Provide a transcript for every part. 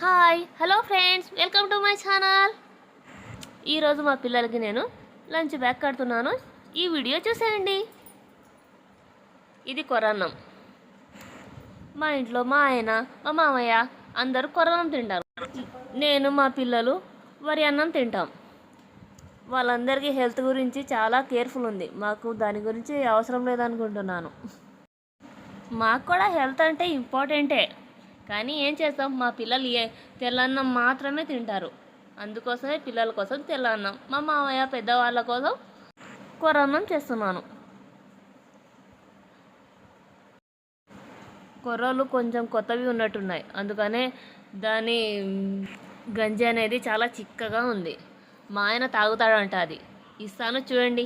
Hi hello friends welcome to my channel. ఈరోజు మా పిల్లలకి నేను లంచ్ బ్యాగ్ కడుతున్నాను. ఈ వీడియో చూసేయండి. ఇది కొరన్నం. మా ఇంట్లో మా ఆయన మా మామయ్య అందరూ కొరన్నం తింటారు. నేను మా పిల్లలు వరి అన్నం తింటాం. వాళ్ళందరికీ హెల్త్ గురించి చాలా కేర్ఫుల్ ఉంది. మాకు దాని గురించి అవసరం లేదనుకుంటున్నాను. మాకు కూడా హెల్త్ అంటే ఇంపార్టెంటే. కానీ ఏం చేస్తాం? మా పిల్లలు ఏ తెల్లన్నం మాత్రమే తింటారు. అందుకోసమే పిల్లల కోసం తెల్లన్నం. మా మామయ్య పెద్దవాళ్ళ కోసం కొరన్నం చేస్తున్నాను. కొర్రలు కొంచెం కొత్తవి ఉన్నట్టున్నాయి. అందుకనే దాని గంజి అనేది చాలా చిక్కగా ఉంది. మా ఆయన తాగుతాడంట అది. ఇస్తాను చూడండి.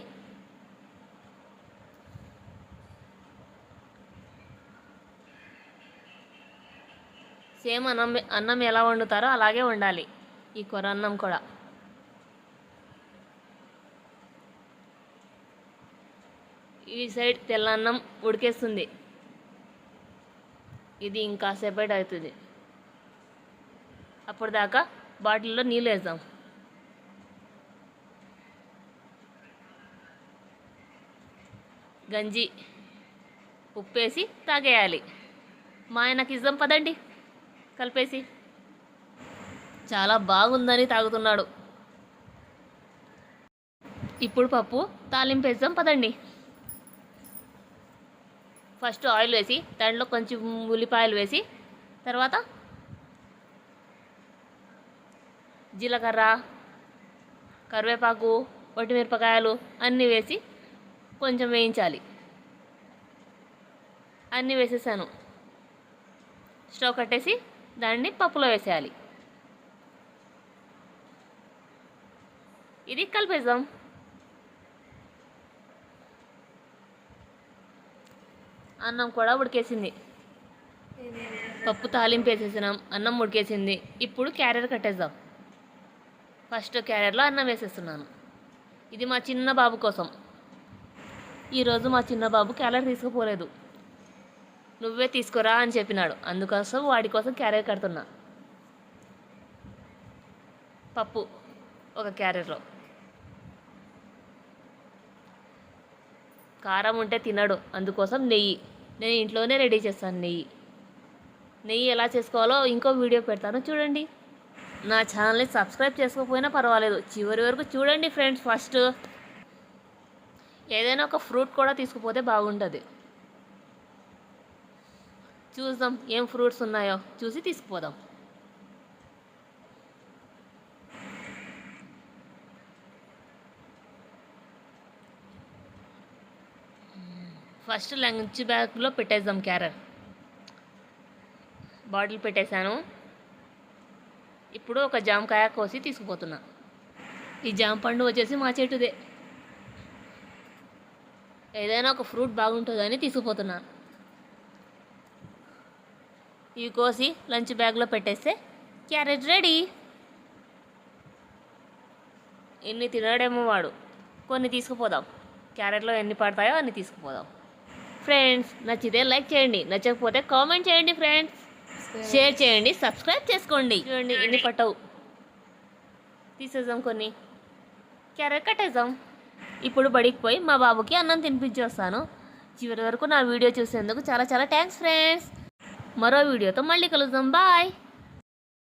సేమ్ అన్నం అన్నం ఎలా వండుతారో అలాగే వండాలి. ఈ కొర అన్నం కూడా. ఈ సైడ్ తెల్ల అన్నం ఉడికేస్తుంది. ఇది ఇంకా సెపరేట్ అవుతుంది. అప్పుడు దాకా బాటిల్లో నీళ్ళు వేద్దాం. గంజి ఉప్పేసి తాగేయాలి. మా ఆయనకి ఇద్దాం పదండి. కలిపేసి. చాలా బాగుందని తాగుతున్నాడు. ఇప్పుడు పప్పు తాలింపు వేద్దాం పదండి. ఫస్ట్ ఆయిల్ వేసి దాంట్లో కొంచెం ఉల్లిపాయలు వేసి తర్వాత జీలకర్ర కరివేపాకు మిరపకాయలు అన్నీ వేసి కొంచెం వేయించాలి. అన్నీ వేసేసాను. స్టవ్ కట్టేసి దాన్ని పప్పులో వేసేయాలి. ఇది కలిపేద్దాం. అన్నం కూడా ఉడికేసింది. పప్పు తాలింపు వేసేసినాం అన్నం ఉడికేసింది. ఇప్పుడు క్యారియర్ కట్టేద్దాం. ఫస్ట్ క్యారెట్లో అన్నం వేసేస్తున్నాను. ఇది మా చిన్న బాబు కోసం. ఈరోజు మా చిన్న బాబు క్యారెట్ తీసుకుపోలేదు. నువ్వే తీసుకురా అని చెప్పినాడు. అందుకోసం వాడి కోసం క్యారియర్ కడుతున్నా. పప్పు ఒక క్యారియర్లో కారం ఉంటే తినడు. అందుకోసం నెయ్యి. నేను ఇంట్లోనే రెడీ చేస్తాను నెయ్యి. నెయ్యి ఎలా చేసుకోవాలో ఇంకో వీడియో పెడతాను. చూడండి. నా ఛానల్ని సబ్స్క్రైబ్ చేసుకోకపోయినా పర్వాలేదు. చివరి వరకు చూడండి ఫ్రెండ్స్ ఫస్ట్. ఏదైనా ఒక ఫ్రూట్ కూడా తీసుకుపోతే బాగుంటుంది. చూద్దాం ఏం ఫ్రూట్స్ ఉన్నాయో చూసి తీసుకుపోదాం ఫస్ట్ లంచ్ బ్యాగ్లో పెట్టేద్దాం క్యారెట్. బాటిల్ పెట్టేశాను. ఇప్పుడు ఒక జామకాయ కోసి తీసుకుపోతున్నా. ఈ జామ పండు వచ్చేసి మా చెట్టుదే ఏదైనా ఒక ఫ్రూట్ బాగుంటుందని తీసుకుపోతున్నా. ఇవి కోసి లంచ్ బ్యాగ్లో పెట్టేస్తే క్యారెట్ రెడీ. ఎన్ని తినడేమో వాడు. కొన్ని తీసుకుపోదాం. క్యారెట్లో ఎన్ని పడతాయో అన్ని తీసుకుపోదాం. ఫ్రెండ్స్ నచ్చితే లైక్ చేయండి. నచ్చకపోతే కామెంట్ చేయండి ఫ్రెండ్స్. షేర్ చేయండి సబ్స్క్రైబ్ చేసుకోండి. చూడండి. ఎన్ని పట్టవు. తీసేద్దాం కొన్ని. క్యారెట్ కట్టేద్దాం. ఇప్పుడు బడికి పోయి మా బాబుకి అన్నం తినిపించి వస్తాను చివరి వరకు నా వీడియో చూసేందుకు చాలా చాలా థ్యాంక్స్ ఫ్రెండ్స్. మరో వీడియోతో మళ్ళీ కలుద్దాం బాయ్